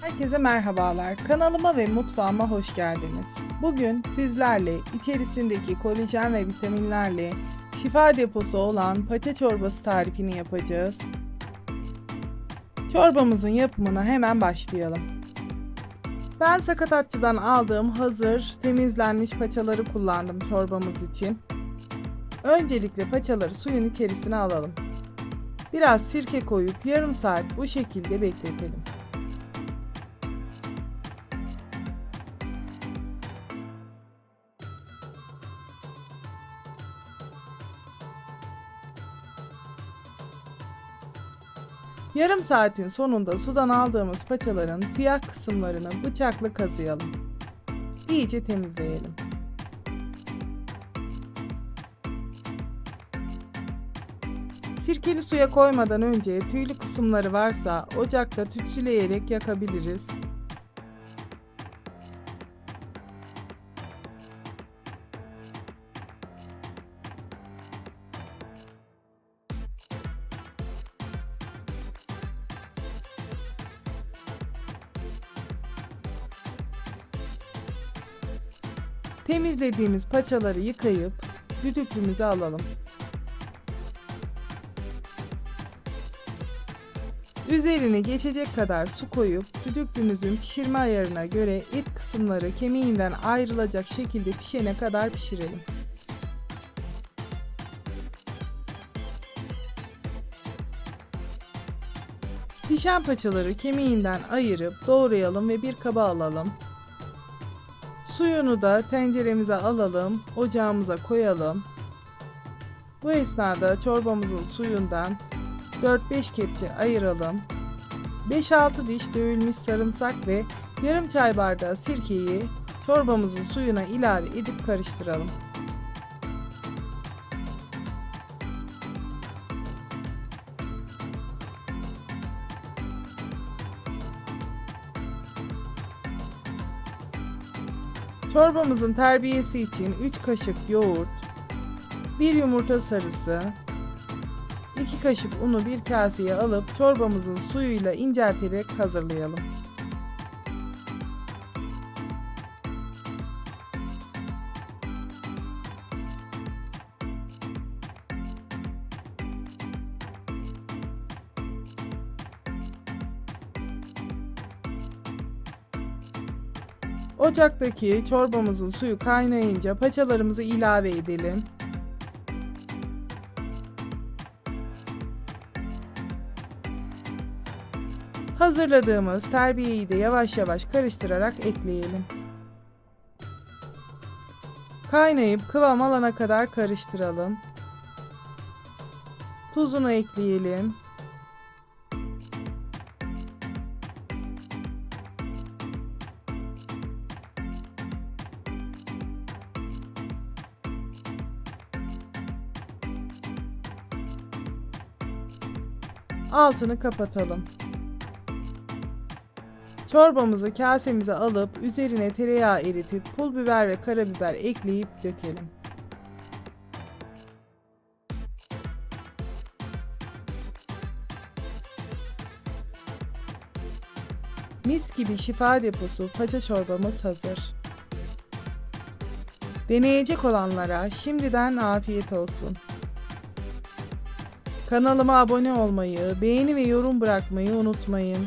Herkese merhabalar. Kanalıma ve mutfağıma hoş geldiniz. Bugün sizlerle içerisindeki kolajen ve vitaminlerle şifa deposu olan paça çorbası tarifini yapacağız. Çorbamızın yapımına hemen başlayalım. Ben sakatatçıdan aldığım hazır temizlenmiş paçaları kullandım çorbamız için. Öncelikle paçaları suyun içerisine alalım. Biraz sirke koyup yarım saat bu şekilde bekletelim. Yarım saatin sonunda sudan aldığımız paçaların siyah kısımlarını bıçakla kazıyalım. İyice temizleyelim. Sirkeli suya koymadan önce tüylü kısımları varsa ocakta tütsüleyerek yakabiliriz. Temizlediğimiz paçaları yıkayıp düdüklümüze alalım. Üzerine geçecek kadar su koyup düdüklümüzün pişirme ayarına göre et kısımları kemiğinden ayrılacak şekilde pişene kadar pişirelim. Pişen paçaları kemiğinden ayırıp doğrayalım ve bir kaba alalım. Suyunu da tenceremize alalım, ocağımıza koyalım. Bu esnada çorbamızın suyundan 4-5 kepçe ayıralım. 5-6 diş dövülmüş sarımsak ve yarım çay bardağı sirkeyi çorbamızın suyuna ilave edip karıştıralım. Çorbamızın terbiyesi için 3 kaşık yoğurt, 1 yumurta sarısı, 2 kaşık unu bir kaseye alıp çorbamızın suyuyla incelterek hazırlayalım. Ocaktaki çorbamızın suyu kaynayınca paçalarımızı ilave edelim. Hazırladığımız terbiyeyi de yavaş yavaş karıştırarak ekleyelim. Kaynayıp kıvam alana kadar karıştıralım. Tuzunu ekleyelim. Altını kapatalım. Çorbamızı kasemize alıp üzerine tereyağı eritip pul biber ve karabiber ekleyip dökelim. Mis gibi şifa deposu paça çorbamız hazır. Deneyecek olanlara şimdiden afiyet olsun. Kanalıma abone olmayı, beğeni ve yorum bırakmayı unutmayın.